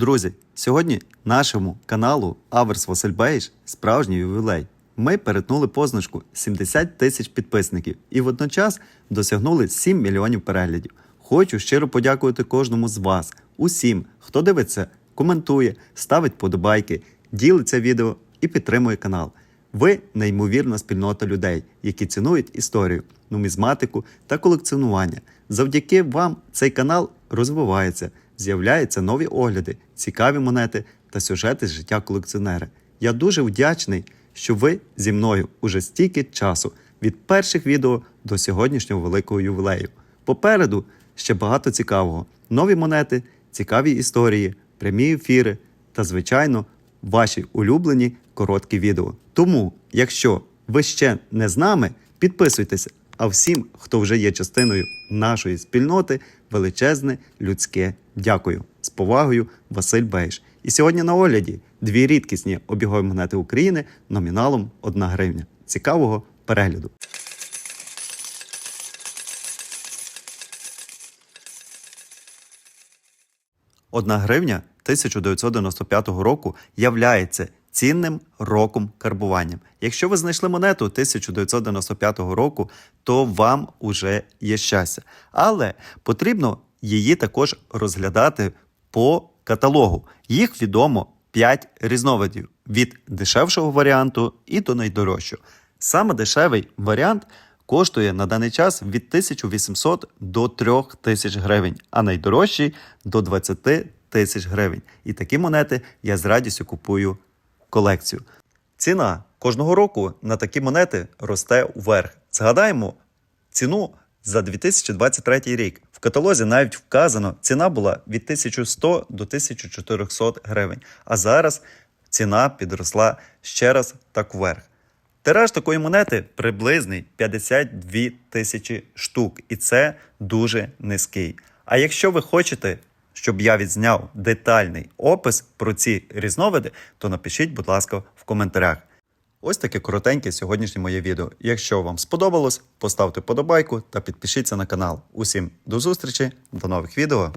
Друзі, сьогодні нашому каналу Аверс Васильбейш справжній ювілей. Ми перетнули позначку 70 тисяч підписників і водночас досягнули 7 мільйонів переглядів. Хочу щиро подякувати кожному з вас, усім, хто дивиться, коментує, ставить подобайки, ділиться відео і підтримує канал. Ви неймовірна спільнота людей, які цінують історію, нумізматику та колекціонування. Завдяки вам цей канал розвивається, з'являються нові огляди, цікаві монети та сюжети з життя колекціонера. Я дуже вдячний, що ви зі мною уже стільки часу від перших відео до сьогоднішнього великого ювілею. Попереду ще багато цікавого: нові монети, цікаві історії, прямі ефіри та, звичайно, ваші улюблені короткі відео. Тому, якщо ви ще не з нами, підписуйтеся. А всім, хто вже є частиною нашої спільноти, величезне людське дякую. З повагою, Василь Бейш. І сьогодні на огляді дві рідкісні обігові монети України номіналом 1 гривня. Цікавого перегляду. Одна гривня 1995 року являється цінним роком карбування. Якщо ви знайшли монету 1995 року, то вам уже є щастя. Але потрібно її також розглядати по каталогу. Їх відомо 5 різновидів від дешевшого варіанту і до найдорожчого. Саме дешевий варіант коштує на даний час від 1800 до 3000 гривень, а найдорожчий до 20 тисяч гривень. І такі монети я з радістю купую колекцію. Ціна кожного року на такі монети росте вверх. Згадаємо ціну за 2023 рік. В каталозі навіть вказано, ціна була від 1100 до 1400 гривень. А зараз ціна підросла ще раз так вверх. Тираж такої монети приблизний 52 тисячі штук, і це дуже низький. А якщо ви хочете, щоб я відзняв детальний опис про ці різновиди, то напишіть, будь ласка, в коментарях. Ось таке коротеньке сьогоднішнє моє відео. Якщо вам сподобалось, поставте подобайку та підпишіться на канал. Усім до зустрічі, до нових відео.